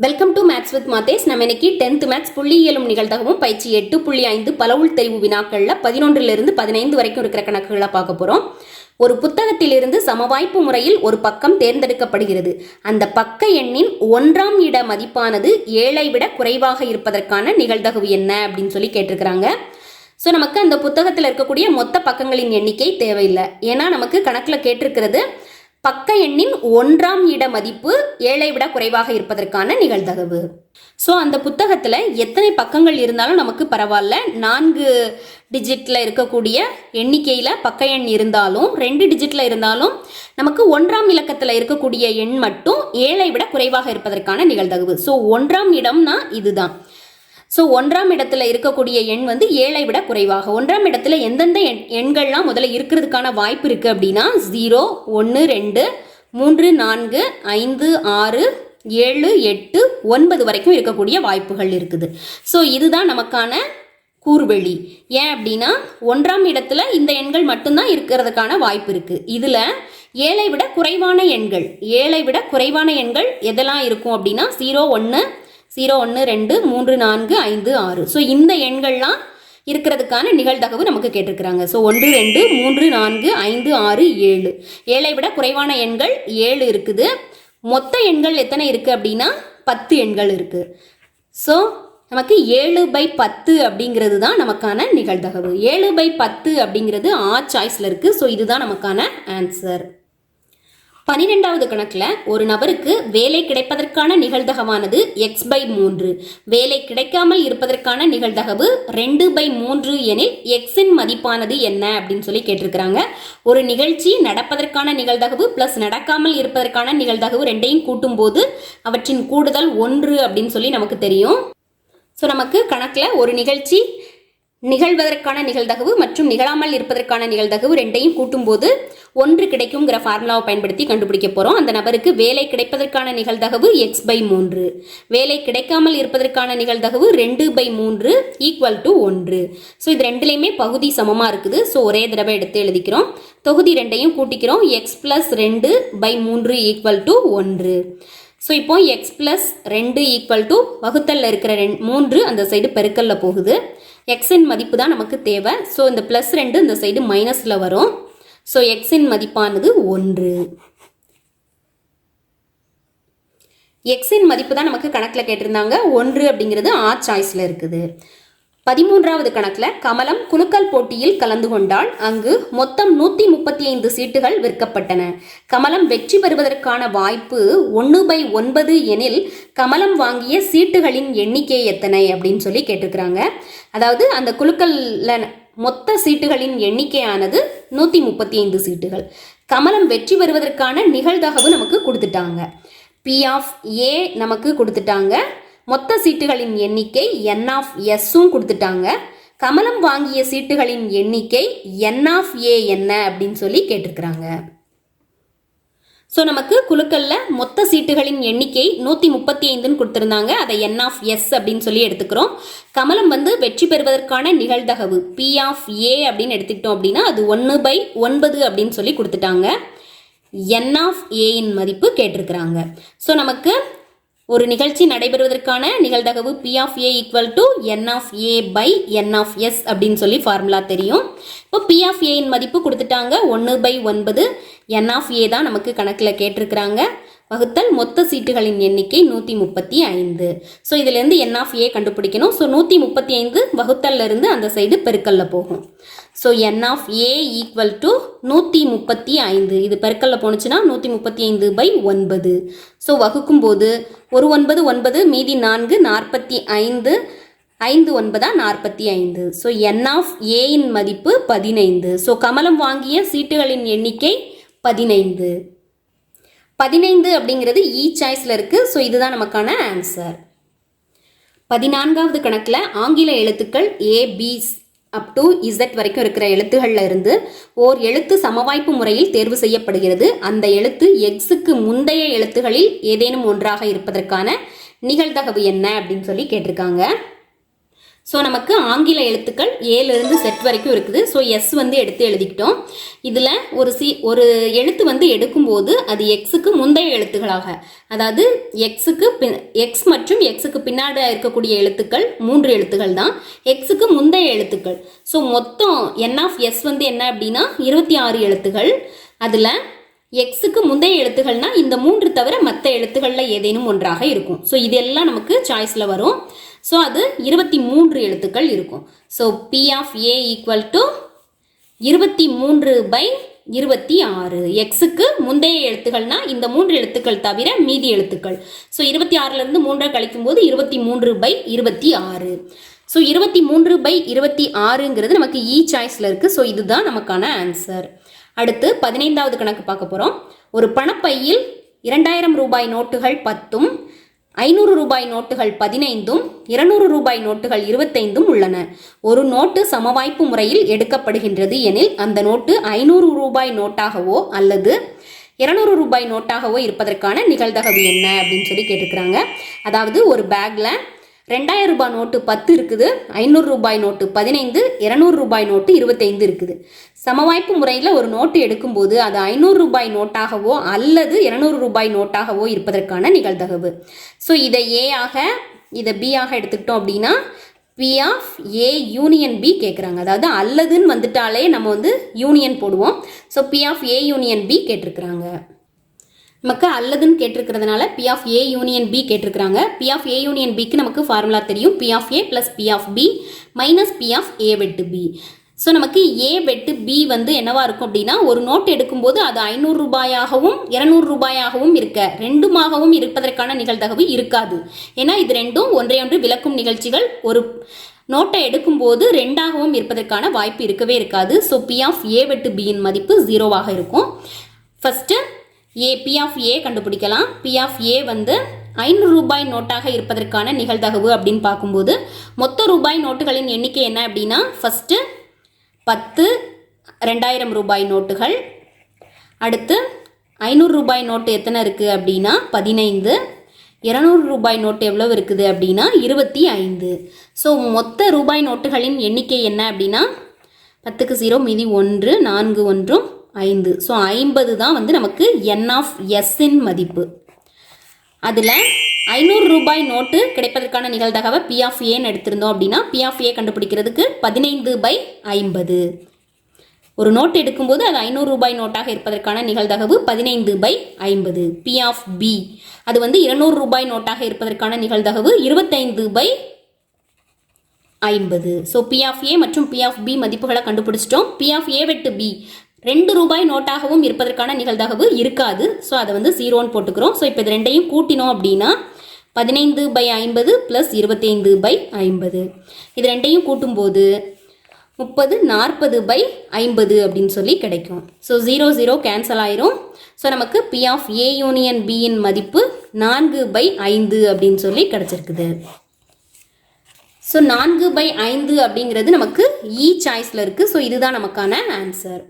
Welcome to maths with Mathesh நம்ம இன்னைக்கு tenth maths புள்ளியியலும் நிகழ்தகவும் பயிற்சி எட்டு புள்ளி ஐந்து பலவுள் தெரிவு வினாக்களில் பதினொன்றிலிருந்து பதினைந்து வரைக்கும் இருக்கிற கணக்குகளை பார்க்க போகிறோம் ஒரு புத்தகத்திலிருந்து சமவாய்ப்பு முறையில் ஒரு பக்கம் தேர்ந்தெடுக்கப்படுகிறது. அந்த பக்க எண்ணின் ஒன்றாம் இட மதிப்பானது ஏழை விட குறைவாக இருப்பதற்கான நிகழ்தகவு என்ன அப்படின்னு சொல்லி கேட்டிருக்கிறாங்க. ஸோ நமக்கு அந்த புத்தகத்தில் இருக்கக்கூடிய மொத்த பக்கங்களின் எண்ணிக்கை தேவையில்லை. ஏன்னா நமக்கு கணக்கில் கேட்டிருக்கிறது பக்க எண்ணின் ஒன்றாம் இட மதிப்பு ஏழை விட குறைவாக இருப்பதற்கான நிகழ்தகவு. ஸோ அந்த புத்தகத்தில் எத்தனை பக்கங்கள் இருந்தாலும் நமக்கு பரவாயில்ல. நான்கு டிஜிட்டில் இருக்கக்கூடிய எண்ணிக்கையில் பக்க எண் இருந்தாலும் ரெண்டு டிஜிட்டில் இருந்தாலும் நமக்கு ஒன்றாம் இலக்கத்தில் இருக்கக்கூடிய எண் மட்டும் ஏழை விட குறைவாக இருப்பதற்கான நிகழ்தகவு. ஸோ ஒன்றாம் இடம்னா இதுதான். ஸோ ஒன்றாம் இடத்துல இருக்கக்கூடிய எண் வந்து ஏழை விட குறைவாக. ஒன்றாம் இடத்துல எந்தெந்த எண் எண்கள்லாம் முதல்ல இருக்கிறதுக்கான வாய்ப்பு இருக்குது அப்படின்னா ஜீரோ ஒன்று ரெண்டு மூன்று நான்கு ஐந்து ஆறு ஏழு எட்டு ஒன்பது வரைக்கும் இருக்கக்கூடிய வாய்ப்புகள் இருக்குது. ஸோ இதுதான் நமக்கான கூர்வெளி. ஏன் அப்படின்னா ஒன்றாம் இடத்துல இந்த எண்கள் மட்டும்தான் இருக்கிறதுக்கான வாய்ப்பு இருக்குது இதில் ஏழை விட குறைவான எண்கள் ஏழை விட குறைவான எண்கள் எதெல்லாம் இருக்கும் அப்படின்னா ஜீரோ ஒன்று ஜீரோ ஒன்று ரெண்டு மூன்று நான்கு ஐந்து ஆறு. ஸோ இந்த எண்கள்லாம் இருக்கிறதுக்கான நிகழ்தகவு நமக்கு கேட்டிருக்கிறாங்க. ஸோ ஒன்று ரெண்டு மூன்று நான்கு ஐந்து ஆறு ஏழு. ஏழை விட குறைவான எண்கள் ஏழு இருக்குது. மொத்த எண்கள் எத்தனை இருக்குது அப்படின்னா பத்து எண்கள் இருக்குது ஸோ நமக்கு ஏழு பை பத்து அப்படிங்கிறது தான் நமக்கான நிகழ்தகவு. ஏழு பை பத்து அப்படிங்கிறது ஆ சாய்ஸில் இருக்குது ஸோ இதுதான் நமக்கான ஆன்சர். பனிரெண்டாவது கணக்கில் ஒரு நபருக்கு வேலை கிடைப்பதற்கான நிகழ்தகவானது எக்ஸ் பை மூன்று. வேலை கிடைக்காமல் இருப்பதற்கான நிகழ்தகவு ரெண்டு பை மூன்று எனில் எக்ஸின் மதிப்பானது என்ன அப்படின்னு சொல்லி கேட்டிருக்கிறாங்க. ஒரு நிகழ்ச்சி நடப்பதற்கான நிகழ்தகவு ப்ளஸ் நடக்காமல் இருப்பதற்கான நிகழ்தகவு ரெண்டையும் கூட்டும்போது அவற்றின் கூடுதல் ஒன்று அப்படின்னு சொல்லி நமக்கு தெரியும். ஸோ நமக்கு கணக்கில் ஒரு நிகழ்ச்சி நிகழ்வதற்கான நிகழ்தகவு மற்றும் நிகழாமல் இருப்பதற்கான நிகழ்தகவு ரெண்டையும் கூட்டும்போது ஒன்று கிடைக்குங்கிற ஃபார்முலாவை பயன்படுத்தி கண்டுபிடிக்க போகிறோம் அந்த நபருக்கு வேலை கிடைப்பதற்கான நிகழ்தகவு எக்ஸ் பை மூன்று. வேலை கிடைக்காமல் இருப்பதற்கான நிகழ்தகவு ரெண்டு பை மூன்று ஈக்குவல் டு ஒன்று. ஸோ இது ரெண்டுலேயுமே பகுதி சமமாக இருக்குது. ஸோ ஒரே தடவை எடுத்து எழுதிக்கிறோம். தொகுதி ரெண்டையும் கூட்டிக்கிறோம். எக்ஸ் ப்ளஸ் ரெண்டு பை மூன்று ஈக்குவல் டு ஒன்று. ஸோ இப்போ எக்ஸ் ப்ளஸ் ரெண்டு ஈக்குவல் டு வகுத்தலில் இருக்கிற ரெண் மூன்று அந்த சைடு பெருக்கல்ல போகுது. எக்ஸின் மதிப்பு தான் நமக்கு தேவை. ஸோ இந்த ப்ளஸ் ரெண்டு இந்த சைடு மைனஸில் வரும். ஸோ எக்ஸின் மதிப்பானது ஒன்று. எக்ஸின் மதிப்பு தான் நமக்கு கணக்கில் கேட்டிருந்தாங்க. ஒன்று அப்படிங்கிறது ஆ சாய்ஸில் இருக்குது. பதிமூன்றாவது கணக்கில் கமலம் குலுக்கல் போட்டியில் கலந்து கொண்டால் அங்கு மொத்தம் நூற்றி முப்பத்தி ஐந்து சீட்டுகள் விற்கப்பட்டன. கமலம் வெற்றி பெறுவதற்கான வாய்ப்பு ஒன்று பை ஒன்பது எனில் கமலம் வாங்கிய சீட்டுகளின் எண்ணிக்கை எத்தனை அப்படின்னு சொல்லி கேட்டிருக்கிறாங்க. அதாவது அந்த குலுக்கல்ல மொத்த சீட்டுகளின் எண்ணிக்கையானது நூற்றி முப்பத்தி ஐந்து சீட்டுகள். கமலம் வெற்றி பெறுவதற்கான நிகழ்தகவு நமக்கு கொடுத்துட்டாங்க. பி ஆஃப் ஏ நமக்கு கொடுத்துட்டாங்க. மொத்த சீட்டுகளின் எண்ணிக்கை என் ஆஃப் எஸ்ஸும் கொடுத்துட்டாங்க. கமலம் வாங்கிய சீட்டுகளின் எண்ணிக்கை என் ஆஃப் ஏ என்ன அப்படின்னு சொல்லி கேட்டிருக்கிறாங்க. ஸோ நமக்கு குழுக்கள்ல மொத்த சீட்டுகளின் எண்ணிக்கை நூற்றி முப்பத்தி ஐந்துன்னு கொடுத்துருந்தாங்க. அதை என் ஆஃப் எஸ் அப்படின்னு சொல்லி எடுத்துக்கிறோம். கமலம் வந்து வெற்றி பெறுவதற்கான நிகழ்தகவு பி ஆஃப் ஏ அப்படின்னு எடுத்துக்கிட்டோம் அப்படின்னா அது ஒன்று பை ஒன்பது அப்படின்னு சொல்லி கொடுத்துட்டாங்க. என் ஆஃப் ஏயின் மதிப்பு கேட்டிருக்கிறாங்க. ஸோ நமக்கு ஒரு நிகழ்ச்சி நடைபெறுவதற்கான நிகழ்தகவு P of A equal to N of A by N of S அப்படின்னு சொல்லி ஃபார்முலா தெரியும். இப்போ பி ஆஃப் ஏயின் மதிப்பு கொடுத்துட்டாங்க. ஒன்று பை ஒன்பது. என் ஆஃப் ஏ தான் நமக்கு கணக்கில் கேட்டிருக்கிறாங்க. வகுத்தல் மொத்த சீட்டுகளின் எண்ணிக்கை நூற்றி முப்பத்தி ஐந்து. ஸோ இதுலேருந்து என் ஆஃப் ஏ கண்டுபிடிக்கணும். ஸோ நூற்றி முப்பத்தி ஐந்து வகுத்தல்லேருந்து அந்த சைடு பெருக்கல்ல போகும். So N of A equal to நூற்றி முப்பத்தி ஐந்து. இது பெருக்கல்ல போணுச்சுன்னா நூற்றி முப்பத்தி ஐந்து பை ஒன்பது. ஸோ வகுக்கும்போது ஒரு ஒன்பது ஒன்பது மீதி நான்கு நாற்பத்தி ஐந்து. ஐந்து ஒன்பதா நாற்பத்தி ஐந்து. ஸோ என் ஆஃப் ஏயின் மதிப்பு பதினைந்து. ஸோ கமலம் வாங்கிய சீட்டுகளின் எண்ணிக்கை பதினைந்து. பதினைந்து அப்படிங்கிறது இ சாய்ஸில் இருக்குது ஸோ இதுதான் நமக்கான ஆன்சர் பதினான்காவது கணக்கில் ஆங்கில எழுத்துக்கள் ஏபிஸ் அப் டு இசட் வரைக்கும் இருக்கிற எழுத்துகளில் இருந்து ஓர் எழுத்து சமவாய்ப்பு முறையில் தேர்வு செய்யப்படுகிறது. அந்த எழுத்து எக்ஸுக்கு முந்தைய எழுத்துகளில் ஏதேனும் ஒன்றாக இருப்பதற்கான நிகழ்தகவு என்ன அப்படின்னு சொல்லி கேட்டிருக்காங்க. ஸோ நமக்கு ஆங்கில எழுத்துக்கள் ஏலேருந்து செட் வரைக்கும் இருக்குது. ஸோ எஸ் வந்து எடுத்து எழுதிக்கிட்டோம். இதில் ஒரு சி ஒரு எழுத்து வந்து எடுக்கும்போது அது எக்ஸுக்கு முந்தைய எழுத்துக்களாக. அதாவது எக்ஸுக்கு பின் எக்ஸ் மற்றும் எக்ஸுக்கு பின்னாடி இருக்கக்கூடிய எழுத்துக்கள் மூன்று எழுத்துக்கள் தான். எக்ஸுக்கு முந்தைய எழுத்துக்கள். ஸோ மொத்தம் என் ஆஃப் எஸ் வந்து என்ன அப்படின்னா இருபத்தி ஆறு எழுத்துக்கள். அதில் எக்ஸுக்கு முந்தைய எழுத்துக்கள்னா இந்த மூன்று தவிர மற்ற எழுத்துக்களில் ஏதேனும் ஒன்றாக இருக்கும். ஸோ இதெல்லாம் நமக்கு சாய்ஸில் வரும். ஸோ அது இருபத்தி மூன்று எழுத்துக்கள் இருக்கும். So P of A equal to இருபத்தி மூன்று பை இருபத்தி ஆறு. எக்ஸுக்கு முந்தைய எழுத்துக்கள்னா இந்த மூன்று எழுத்துக்கள் தவிர மீதி எழுத்துக்கள். ஸோ இருபத்தி ஆறுலேருந்து மூன்றை கழிக்கும் போது இருபத்தி மூன்று பை இருபத்தி ஆறு. ஸோ இருபத்தி மூன்று பை இருபத்தி ஆறுங்கிறது நமக்கு e இ சாய்ஸில் இருக்குது ஸோ இதுதான் நமக்கான ஆன்சர் அடுத்து பதினைந்தாவது கணக்கு பார்க்க போகிறோம் ஒரு பணப்பையில் இரண்டாயிரம் ரூபாய் நோட்டுகள் பத்தும் ஐநூறு ரூபாய் நோட்டுகள் பதினைந்தும் இருநூறு ரூபாய் நோட்டுகள் இருபத்தைந்தும் உள்ளன. ஒரு நோட்டு சமவாய்ப்பு முறையில் எடுக்கப்படுகின்றது எனில் அந்த நோட்டு ஐநூறு ரூபாய் நோட்டாகவோ அல்லது இருநூறு ரூபாய் நோட்டாகவோ இருப்பதற்கான நிகழ்தகவு என்ன அப்படின்னு சொல்லி கேட்டிருக்கிறாங்க. அதாவது ஒரு பேக்கில் ரெண்டாயிரம் ரூபாய் நோட்டு பத்து இருக்குது ஐநூறு ரூபாய் நோட்டு பதினைந்து இரநூறு ரூபாய் நோட்டு இருபத்தைந்து இருக்குது. சமவாய்ப்பு முறையில் ஒரு நோட்டு எடுக்கும்போது அது ஐநூறு ரூபாய் நோட்டாகவோ அல்லது இரநூறு ரூபாய் நோட்டாகவோ இருப்பதற்கான நிகழ்தகவு. ஸோ இதை ஏ ஆக இதை பி ஆக எடுத்துக்கிட்டோம் அப்படின்னா P of A union B கேட்குறாங்க அதாவது அல்லதுன்னு வந்துட்டாலே நம்ம வந்து யூனியன் போடுவோம். So P of A union B கேட்டிருக்கிறாங்க. நமக்கு அல்லதுன்னு கேட்டிருக்கிறதுனால P of A union B கேட்டிருக்கிறாங்க. பி ஆஃப் ஏ யூனியன் பிக்கு நமக்கு ஃபார்முலா தெரியும். P of A plus P of B minus P of A வெட்டு பி ஸோ நமக்கு ஏ வெட்டு பி வந்து என்னவா இருக்கும் அப்படின்னா ஒரு நோட் எடுக்கும்போது அது ஐநூறு ரூபாயாகவும் இருநூறு ரூபாயாகவும் இருக்க ரெண்டுமாகவும் இருப்பதற்கான நிகழ்தகவு இருக்காது. ஏன்னா இது ரெண்டும் ஒன்றை ஒன்று விளக்கும் நிகழ்ச்சிகள். ஒரு நோட்டை எடுக்கும்போது ரெண்டாகவும் இருப்பதற்கான வாய்ப்பு இருக்கவே இருக்காது. ஸோ பி ஆஃப் ஏ வெட்டு பியின் மதிப்பு ஜீரோவாக இருக்கும். First A P of A கண்டுபிடிக்கலாம். பி ஆஃப் ஏ வந்து ஐநூறு ரூபாய் நோட்டாக இருப்பதற்கான நிகழ்தகவு அப்படின்னு பார்க்கும்போது மொத்த ரூபாய் நோட்டுகளின் எண்ணிக்கை என்ன அப்படின்னா ஃபஸ்ட்டு பத்து ரெண்டாயிரம் ரூபாய் நோட்டுகள். அடுத்து ஐநூறு ரூபாய் நோட்டு எத்தனை இருக்குது அப்படின்னா பதினைந்து. இரநூறு ரூபாய் நோட்டு எவ்வளவு இருக்குது அப்படின்னா இருபத்தி ஐந்து. ஸோ மொத்த ரூபாய் நோட்டுகளின் எண்ணிக்கை என்ன அப்படின்னா பத்துக்கு ஜீரோ மீதி ஒன்று நான்கு ஒன்றும் ஐந்து. ஸோ ஐம்பது தான் வந்து நமக்கு என் ஆஃப் எஸ்ஸின் மதிப்பு. அதில் ஐநூறு ரூபாய் நோட்டு கிடைப்பதற்கான நிகழ்தகவை பி ஆஃப் ஏன்னு எடுத்திருந்தோம் அப்படின்னா பி ஆஃப் ஏ கண்டுபிடிக்கிறதுக்கு பதினைந்து பை ஐம்பது. ஒரு நோட் எடுக்கும்போது அது ஐநூறு ரூபாய் நோட்டாக இருப்பதற்கான நிகழ்தகவு பதினைந்து பை ஐம்பது. பி ஆஃப் பி அது வந்து இருநூறு ரூபாய் நோட்டாக இருப்பதற்கான நிகழ்தகவு இருபத்தைந்து பை ஐம்பது. ஸோ பி ஆஃப் ஏ மற்றும் பி ஆஃப் பி மதிப்புகளை கண்டுபிடிச்சிட்டோம். பி ஆஃப் ஏ வெட்டு பி ரெண்டு ரூபாய் நோட்டாகவும் இருப்பதற்கான நிகழ்தகவு இருக்காது. ஸோ அதை வந்து ஜீரோன்னு போட்டுக்கிறோம். ஸோ இப்போ இது ரெண்டையும் கூட்டினோம் அப்படின்னா பதினைந்து பை ஐம்பது ப்ளஸ் இருபத்தைந்து பை ஐம்பது. இது ரெண்டையும் கூட்டும்போது முப்பது நாற்பது பை ஐம்பது அப்படின்னு சொல்லி கிடைக்கும். ஸோ ஜீரோ ஜீரோ கேன்சல் ஆயிரும். ஸோ நமக்கு பி ஆஃப் ஏ யூனியன் பியின் மதிப்பு நான்கு பை ஐந்து அப்படின்னு சொல்லி கிடச்சிருக்குது. ஸோ நான்கு பை ஐந்து அப்படிங்கிறது நமக்கு e இ சாய்ஸில் இருக்குது ஸோ இதுதான் நமக்கான ஆன்சர்